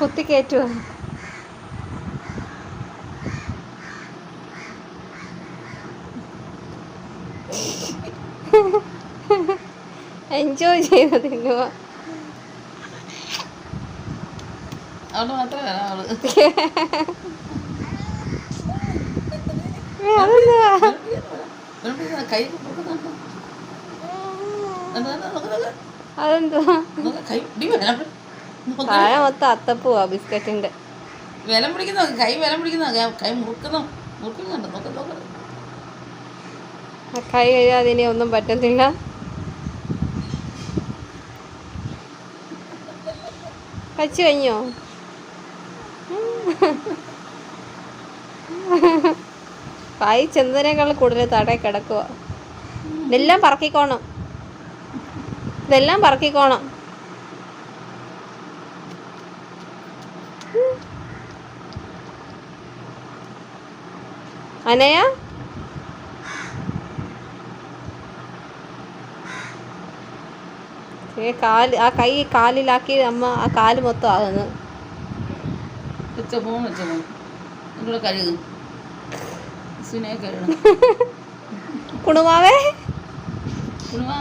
കുത്തി കയറ്റുക എൻജോയ് ചെയ്ത് തിന്നുക അവൾ താഴെ മൊത്തം അത്തപ്പൂവാ ബിസ്ക്കറ്റിന്റെ. വിലം പിടിക്കുന്ന കൈ വിലം പിടിക്കുന്ന കൈ മുറുക്കുന്നു മുറുക്കുന്നുണ്ട്. നോക്ക നോക്ക. കൈ കഴിയാതെ ഇനി ഒന്നും പറ്റത്തില്ല. കഴിച്ചു കഴിഞ്ഞോ? പായി ചെന്നതിനേക്കാൾ കൂടുതൽ തടയിൽ കിടക്കുക ഇതെല്ലാം പറക്കിക്കോണം. ഇതെല്ലാം പറക്കിക്കോണം. അനയ? ഏ കാൽ ആ കൈ കാലിലാക്കി അമ്മ ആ കാൽ മൊത്തം ആകുന്നു. വെച്ച ഫോൺ ഇവിടെ കഴുകും. സുനെ കഴുകണം. കുണുമാവേ? കുണുമാ